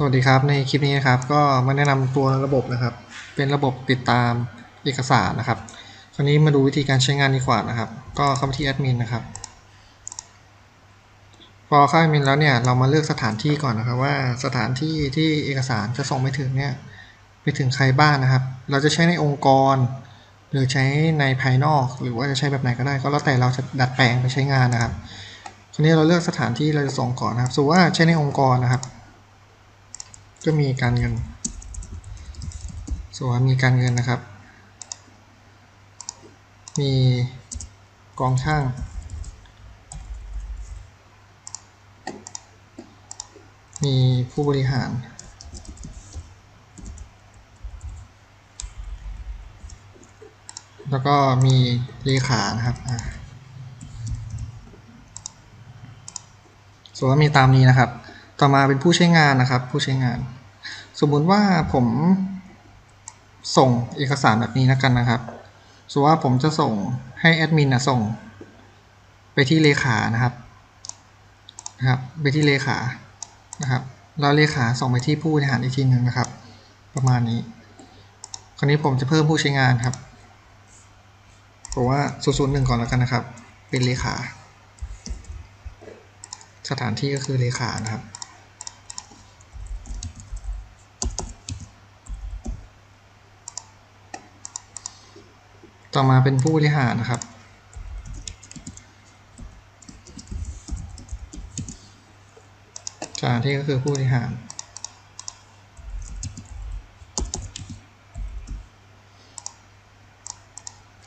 สวัสดีครับ ในคลิปนี้นะครับ ก็มาแนะนำตัวระบบนะครับ เป็นระบบติดตามเอกสารนะครับ คราวนี้มาดูวิธีการใช้งานดีกว่านะครับ ก็เข้าไปที่แอดมินนะครับ พอเข้าแอดมินแล้วเนี่ยเรามาเลือกสถานที่ก่อนนะครับว่าสถานที่ที่เอกสารจะส่งไปถึงเนี่ยไปถึงใครบ้างนะครับ เราจะใช้ในองค์กร หรือใช้ในภายนอก หรือว่าจะใช้แบบไหนก็ได้ ก็แล้วแต่เราจะดัดแปลงไปใช้งานนะครับ คราวนี้เราเลือกสถานที่เราจะส่งก่อนนะครับสมมติว่าใช้ในองค์กรนะครับ ก็มีการเงินส่วนมีการเงินนะครับ มีกองช่าง มีผู้บริหาร แล้วก็มีเลขานะครับส่วนมีตามนี้นะครับ ต่อมาเป็นผู้ใช้งานนะครับ ผู้ใช้งาน สมมุติว่าผมส่งเอกสารแบบนี้นะกันนะครับสมมติว่าผมจะส่งให้แอดมินนะส่ง ไปที่เลขานะครับนะครับไปที่เลขานะครับแล้วเลขาส่งไปที่ผู้บริหารอีกทีหนึ่งนะครับ ประมาณนี้ คราวนี้ผมจะเพิ่มผู้ใช้งานครับผมว่าศูนย์หนึ่งก่อนแล้วกันนะครับ เป็นเลขา สถานที่ก็คือเลขานะครับ ต่อมาเป็นผู้บริหารนะครับ สถานที่ก็คือผู้บริหาร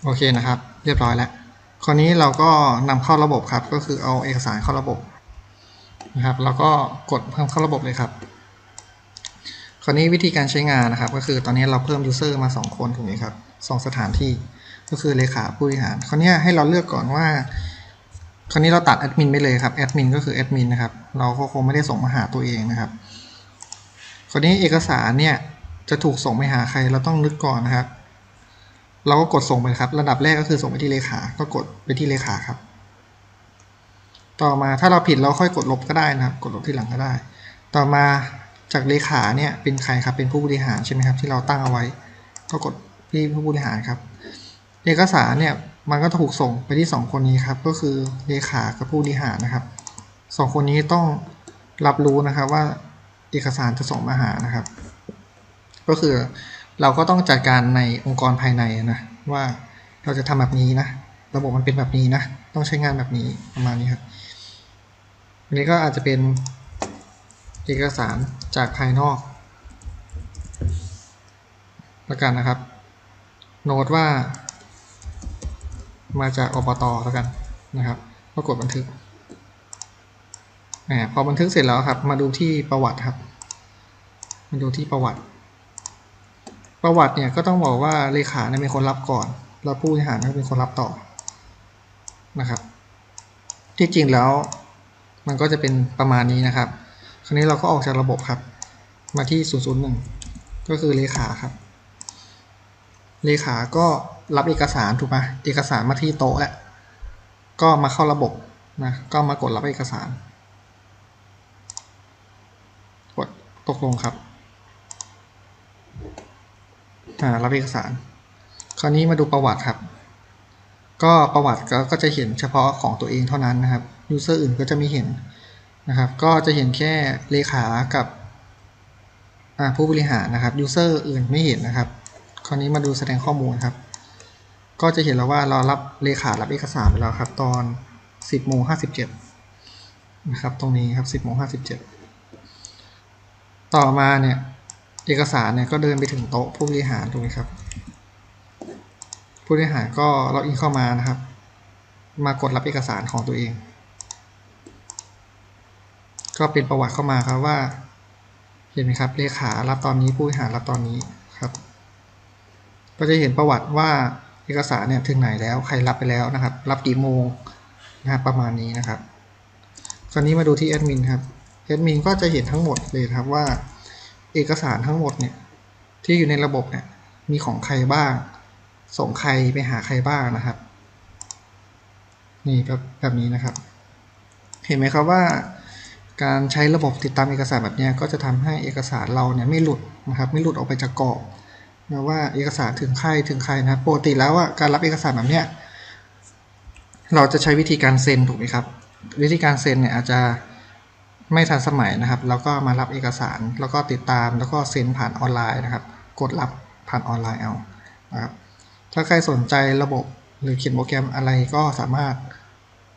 โอเคนะครับ เรียบร้อยแล้ว คราวนี้เราก็นำเข้าระบบครับ ก็คือเอาเอกสารเข้าระบบนะครับ แล้วก็กดเพิ่มเข้าระบบเลยครับ คราวนี้วิธีการใช้งานนะครับ ก็คือตอนนี้เราเพิ่ม user มา 2 คนถูกไหมครับสองสถานที่ ก็คือเลขาผู้บริหารคราวนี้ให้เราเลือกก่อนว่าคราวนี้เราตัดแอดมินไปเลยครับแอดมินก็คือแอดมินนะครับ เราก็คงไม่ได้ส่งมาหาตัวเองนะครับคราวนี้เอกสารเนี่ยจะถูกส่งไปหาใครเราต้องนึกก่อนนะครับ เราก็กดส่งไปครับ ระดับแรกก็คือส่งไปที่เลขา ก็กดไปที่เลขาครับ ต่อมาถ้าเราผิดเราค่อยกดลบก็ได้นะครับ กดลบที่หลังก็ได้ ต่อมาจากเลขาเนี่ยเป็นใครครับเป็นผู้บริหารใช่ไหมครับที่เราตั้งเอาไว้ ก็กดที่ผู้บริหารครับ เอกสารเนี่ยมันก็ถูกส่งไปที่ 2 คนนี้ครับ ก็คือเลขากับผู้บริหารนะครับสองคนนี้ต้องรับรู้นะครับว่าเอกสารจะส่งมาหานะครับ ก็คือเราก็ต้องจัดการในองค์กรภายในนะว่าเราจะทำแบบนี้นะ ระบบมันเป็นแบบนี้นะ ต้องใช้งานแบบนี้ประมาณนี้ครับอันนี้ก็อาจจะเป็นเอกสารจากภายนอกแล้วกันนะครับ โน้ตว่า มาจากอบตแล้วกันนะครับก็กดบันทึกอพอบันทึกเสร็จแล้วครับ มาดูที่ประวัติครับ มาดูที่ประวัติ ประวัติเนี่ยก็ต้องบอกว่าเลขาเนี่ยเป็นคนรับก่อน แล้วผู้บริหารก็เป็นคนรับต่อนะครับ ที่จริงแล้วมันก็จะเป็นประมาณนี้นะครับ คราวนี้เราก็ออกจากระบบครับ มาที่ 001 ก็คือเลขาครับ เลขาก็รับเอกสารถูกไหมเอกสารมาที่โต๊ะแล้วก็มาเข้าระบบนะก็มากดรับเอกสาร กดตกลงครับอ่ารับเอกสาร คราวนี้มาดูประวัติครับ ก็ประวัติก็จะเห็นเฉพาะของตัวเองเท่านั้นนะครับยูเซอร์อื่นก็จะไม่เห็นนะครับ ก็จะเห็นแค่เลขากับผู้บริหารนะครับยูเซอร์อื่นไม่เห็นนะครับ คราวนี้มาดูแสดงข้อมูลครับ ก็จะเห็นแล้วว่าเรารับเลขารับเอกสารไปแล้วครับ ตอน 10โมง57นะครับตรงนี้ครับ 10โมง57 ต่อมาเนี่ยเอกสารเนี่ยก็เดินไปถึงโต๊ะผู้บริหารตรงนี้ครับ ผู้บริหารก็ล็อกอินเข้ามานะครับ มากดรับเอกสารของตัวเอง ก็เป็นประวัติเข้ามาครับว่า เห็นไหมครับเลขารับตอนนี้ผู้บริหารรับตอนนี้ครับ ก็จะเห็นประวัติว่าเอกสารเนี่ยถึงไหนแล้วใครรับไปแล้วนะครับ รับกี่โมงนะครับประมาณนี้นะครับคราวนี้มาดูที่แอดมินครับแอดมินก็จะเห็นทั้งหมดเลยครับว่า เอกสารทั้งหมดเนี่ยที่อยู่ในระบบเนี่ยมีของใครบ้าง ส่งใครไปหาใครบ้างนะครับ นี่แบบแบบนี้นะครับ เห็นไหมครับว่า การใช้ระบบติดตามเอกสารแบบเนี้ยก็จะทำให้เอกสารเราเนี่ยไม่หลุดนะครับ ไม่หลุดออกไปจากกรอบ นะว่าเอกสารถึงใครถึงใครนะปกติแล้วอะการรับเอกสารแบบเนี้ยเราจะใช้วิธีการเซ็นถูกไหมครับ วิธีการเซ็นเนี่ยอาจจะไม่ทันสมัยนะครับ แล้วก็มารับเอกสารแล้วก็ติดตามแล้วก็เซ็นผ่านออนไลน์นะครับ กดรับผ่านออนไลน์เอานะครับถ้าใครสนใจระบบหรือเขียนโปรแกรมอะไรก็สามารถ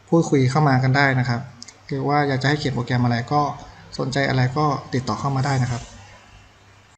พูดคุยเข้ามากันได้นะครับ หรือว่าอยากจะให้เขียนโปรแกรมอะไรก็สนใจอะไรก็ติดต่อเข้ามาได้นะครับ